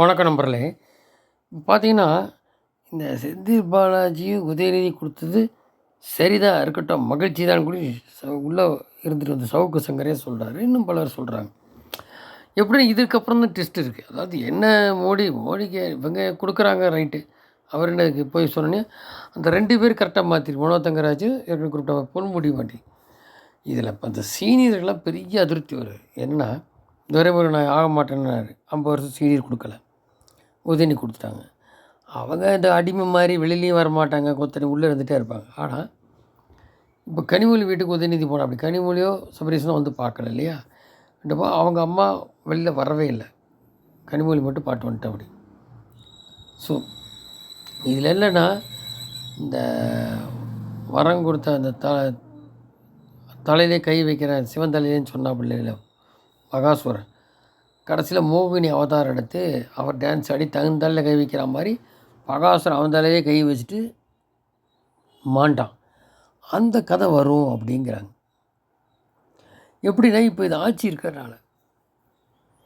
வணக்கம் நம்பர்களே பார்த்தீங்கன்னா இந்த செந்தில் பாலாஜியும் உதயநிதி கொடுத்தது சரிதான் இருக்கட்டும் மகிழ்ச்சி தான் கூட உள்ளே இருந்துட்டு வந்து சவுக்கு சங்கரே சொல்கிறாரு இன்னும் பலர் சொல்கிறாங்க எப்படி இதுக்கப்புறம் தான் டெஸ்ட் இருக்குது அதாவது என்ன மோடி மோடிக்கு இவங்க கொடுக்குறாங்க ரைட்டு அவர் என்ன போய் சொன்னோன்னே அந்த ரெண்டு பேர் கரெக்டாக மாற்றி மனோ தங்கராஜ் ஏற்கனவே குறிப்பிட்ட பொன்முடி மாட்டி. இதில் இப்போ அந்த சீனியர்கள்லாம் பெரிய அதிருப்தி வருது. என்னன்னா துரைமுருகன் நான் ஆக மாட்டேன்னாரு. ஐம்பது வருஷம் சீனியர் கொடுக்கல. உதவி கொடுத்துட்டாங்க. அவங்க இந்த அடிமை மாதிரி வெளிலேயும் வர மாட்டாங்க கொத்தனை உள்ளே இருந்துகிட்டே இருப்பாங்க. ஆனால் இப்போ கனிமொழி வீட்டுக்கு உதயநிதி போனால் அப்படி கனிமொழியோ சபரீசனோ வந்து பார்க்கல இல்லையா? இப்போ அவங்க அம்மா வெளியில் வரவே இல்லை. கனிமொழி மட்டும் பாட்டு வந்துட்டு அப்படி. ஸோ இதில் என்னென்னா இந்த வரம் கொடுத்த அந்த த தலையிலே கை வைக்கிற சிவன் தலையிலேன்னு சொன்னா பிள்ளைல மகாசுரன் கடைசியில் மோகினி அவதாரம் எடுத்து அவர் டான்ஸ் ஆடி தகுந்தலில் கை வைக்கிற மாதிரி பகாசுரம் அவன் கை வச்சுட்டு மாண்டான். அந்த கதை வரும் அப்படிங்கிறாங்க. எப்படின்னா இப்போ இது ஆட்சி இருக்கிறனால.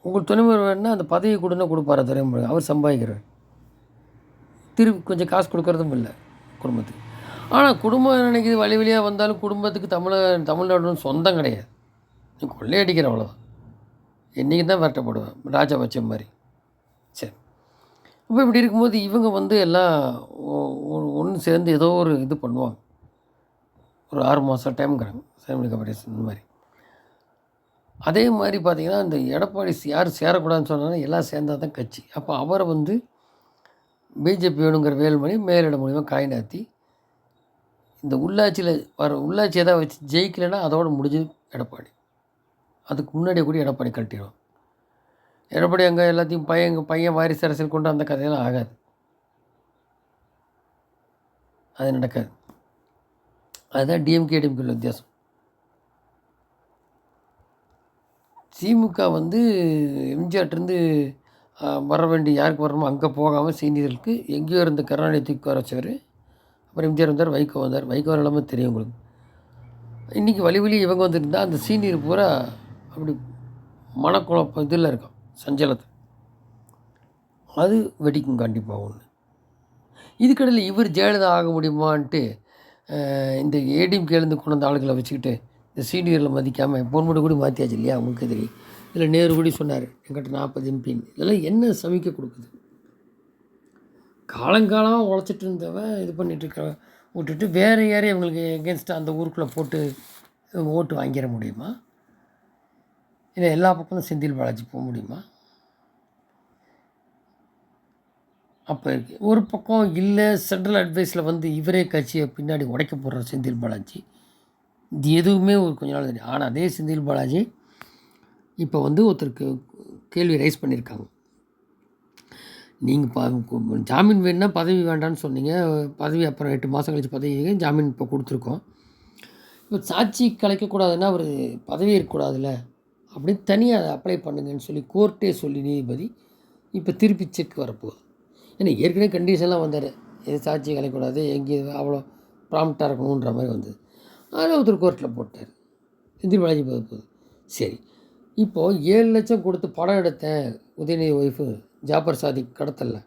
உங்கள் துணைமுறை வேணுன்னா அந்த பதவி கொடுன்னா கொடுப்பார் துறைமுறை அவர் சம்பாதிக்கிறார். திருப்பி கொஞ்சம் காசு கொடுக்கறதும் இல்லை குடும்பத்துக்கு. ஆனால் குடும்பம் நினைக்கிது? வழி வழியாக வந்தாலும் குடும்பத்துக்கு தமிழ தமிழ்நாடுன்னு சொந்தம் கிடையாது. நீ கொள்ளையடிக்கிற அவ்வளோதான் என்றைக்கு தான் விரட்டப்படுவேன். ராஜா வச்ச மாதிரி. சரி. இப்போ இப்படி இருக்கும்போது இவங்க வந்து எல்லாம் ஒன்று சேர்ந்து ஏதோ ஒரு இது பண்ணுவாங்க. ஒரு ஆறு மாதம் டைம்ங்கிறாங்க ஃபேமிலி கம்பெனிஸ் இந்த மாதிரி. அதே மாதிரி பார்த்திங்கன்னா இந்த எடப்பாடி யார் சேரக்கூடாதுன்னு சொன்னாலும் எல்லாம் சேர்ந்தால் தான் கட்சி. அப்போ அவரை வந்து பிஜேபி வேணுங்கிற வேலுமணி மேலிட மூலிமா காயினாத்தி இந்த உள்ளாட்சியில் வர உள்ளாட்சி எதாவது வச்சு ஜெயிக்கலைன்னா அதோடு முடிஞ்சு எடப்பாடி. அதுக்கு முன்னாடியே கூட எடப்பாடி கழட்டிடுவோம் எடப்பாடி அங்கே எல்லாத்தையும் பையன் எங்கள் பையன் வாரிசு அரசியல் கொண்டு அந்த கதையெல்லாம் ஆகாது. அது நடக்காது. அதுதான் டிஎம்கே டிஎம்கே வித்தியாசம். திமுக வந்து எம்ஜிஆர்ட்டேருந்து வர வேண்டிய யாருக்கு வரணுமோ அங்கே போகாமல் சீனியர்களுக்கு எங்கேயோ இருந்த கருணாநிதி தூக்கி வர வச்சவர். அப்புறம் எம்ஜிஆர் வந்தார் வைகோ வந்தார். வைகோ எல்லாமே தெரியும் உங்களுக்கு. இன்றைக்கி வழி வழி இவங்க வந்துருந்தால் அந்த சீனியர் பூரா அப்படி மனக்குழப்பம் இதில் இருக்கும் சஞ்சலத்தை. அது வெடிக்கும் கண்டிப்பாக ஒன்று இதுக்கடையில் இவர் ஜெயலலிதா ஆக முடியுமான்ட்டு இந்த ஏடிஎம் கேளுந்து கொண்டு வந்த ஆளுகளை வச்சுக்கிட்டு இந்த சீனியரில் மதிக்காமல் பொன்முடி கூட மாற்றியாச்சு இல்லையா உங்களுக்கு தெரியும் இதில் நேரு கூட சொன்னார் எங்கிட்ட நாற்பது எம்பின்னு இதெல்லாம் என்ன சமிக்க கொடுக்குது? காலங்காலமாக உழைச்சிட்டு இருந்தவன் இது பண்ணிகிட்டு இருக்க விட்டுட்டு வேறு யாரையும் இவங்களுக்கு எகேன்ஸ்டாக அந்த ஊருக்குள்ளே போட்டு இவங்க ஓட்டு வாங்கிட முடியுமா? இல்லை எல்லா பக்கமும் செந்தில் பாலாஜி போக முடியுமா? அப்போ இருக்கு. ஒரு பக்கம் இல்லை சென்ட்ரல் அட்வைஸில் வந்து இவரே கட்சியை பின்னாடி உடைக்க போடுற செந்தில் பாலாஜி. இது எதுவுமே ஒரு கொஞ்ச நாள் தெரியும். ஆனால் அதே செந்தில் பாலாஜி இப்போ வந்து ஒருத்தருக்கு கேள்வி ரைஸ் பண்ணியிருக்காங்க. நீங்கள் பா ஜாமீன் வேணும்னா பதவி வேண்டாம்னு சொன்னீங்க. பதவி அப்புறம் எட்டு மாதம் கழிச்சு பதவி ஜாமீன் இப்போ கொடுத்துருக்கோம். இப்போ சாட்சி கலைக்கக்கூடாதுன்னா அவர் பதவி இருக்கக்கூடாதுல்ல அப்படின்னு தனியாக அதை அப்ளை பண்ணுங்கன்னு சொல்லி கோர்ட்டே சொல்லி நீதிபதி இப்போ திருப்பி செக் வரப்போகுது. ஏன்னா ஏற்கனவே கண்டிஷன்லாம் வந்தார். எது சாட்சி கலைக்கூடாது எங்கேயும் அவ்வளோ ப்ராம்ப்டாக இருக்கணுன்ற மாதிரி வந்தது. அதில் ஒருத்தர் கோர்ட்டில் போட்டார். திருப்பி வளைஞ்சி போக போகுது. சரி. இப்போது ஏழு லட்சம் கொடுத்து படம் எடுத்தேன். உதயநிதி ஒய்ஃபு ஜாபர் சாதிக் கடத்தல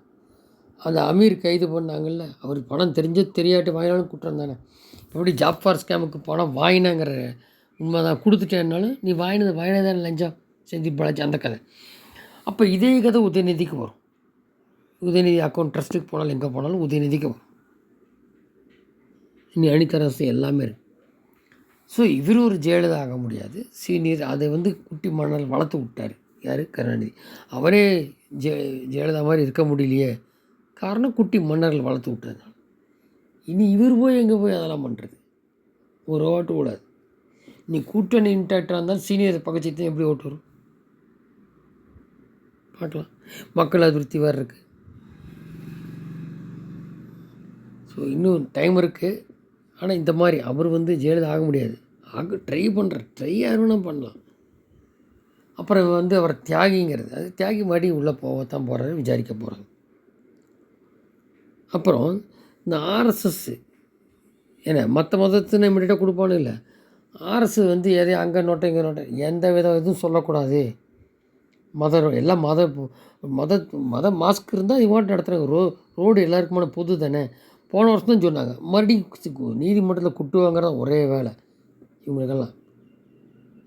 அந்த அமீர் கைது பண்ணாங்கல்ல. அவர் பணம் தெரிஞ்சு தெரியாட்டி வாங்கினாலும் குற்றம் தானே. இப்படி ஜாப்ஃபார் ஸ்கேமுக்கு பணம் வாங்கினாங்கிற உண்மை தான். கொடுத்துட்டேன்னாலும் நீ வாங்கினது வாங்கினதான லஞ்சம். செஞ்சு பழச்சி அந்த கதை. அப்போ இதே கதை உதயநிதிக்கு வரும். உதயநிதி அக்கௌண்ட் ட்ரஸ்ட்டுக்கு போனாலும் எங்கே போனாலும் உதயநிதிக்கு வரும். இனி அணித்தரசு எல்லாமே இருக்கு. ஸோ இவர் ஒரு ஜெயலலிதா ஆக முடியாது. சீனியர் அதை வந்து குட்டி மணல் வளர்த்து விட்டார். யார்? கருணாநிதி. அவரே ஜெ ஜெயலலிதா மாதிரி இருக்க முடியலையே. காரணம் குட்டி மன்னர்கள் வளர்த்து விட்டதுனால. இனி இவர் போய் எங்கே போய் அதெல்லாம் பண்ணுறது ஒரு ஓட்டு கூடாது நீ கூட்டணி இன்டாக்டாக இருந்தால் சீனியர் பக்கத்து எப்படி ஓட்டு வரும்? பார்க்கலாம். மக்கள் அதிருப்தி வேறு இருக்குது ஸோ இன்னும் டைம் இருக்குது ஆனால் இந்த மாதிரி அவர் வந்து ஜெயலலிதா ஆக முடியாது. ஆக ட்ரை பண்ணுற ட்ரை யாருன்னா பண்ணலாம். அப்புறம் வந்து அவர் தியாகிங்கிறது. அது தியாகி மாடி உள்ளே போகத்தான் போகிறாரு விசாரிக்க போகிறாங்க அப்புறம் இந்த ஆர்எஸ்எஸ் ஏன்னா மற்ற மதத்தினை இமிடியட்டாக கொடுப்பானு இல்லை? ஆர்எஸ் வந்து எதையும் அங்கே நோட்டை இங்கே நோட்டை எந்த வித இதுவும் சொல்லக்கூடாது. மத எல்லாம் மத மத மத மாஸ்க் இருந்தால் இவங்க நடத்துகிறாங்க ரோ ரோடு எல்லாருக்குமான புது தானே. போன வருஷம் தான் சொன்னாங்க. மறுபடியும் நீதிமன்றத்தில் குட்டு ஒரே வேலை. இவங்களுக்கெல்லாம்.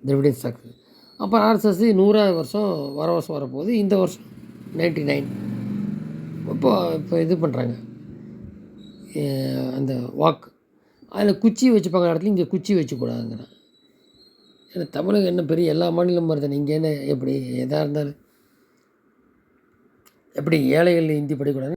திராவிடியன் சாக்கு அப்புறம் ஆர்எஸ்எஸ் நூறாவது வருஷம் வர வருஷம் வரப்போகுது. இந்த வருஷம் நைன்டி நைன் இப்போ இப்போ இது பண்ணுறாங்க அந்த வாக்கு. அதில் குச்சி வச்சுப்பாங்க இடத்துல இங்கே குச்சி வச்சுக்கூடாதுங்கிறேன் ஏன்னா தமிழகம் என்ன பெரிய எல்லா மாநிலமும் வருது. நீங்கள் இங்கே என்ன எப்படி எதாக இருந்தாலும். எப்படி ஏழைகள் ஹிந்தி படிக்கூடாது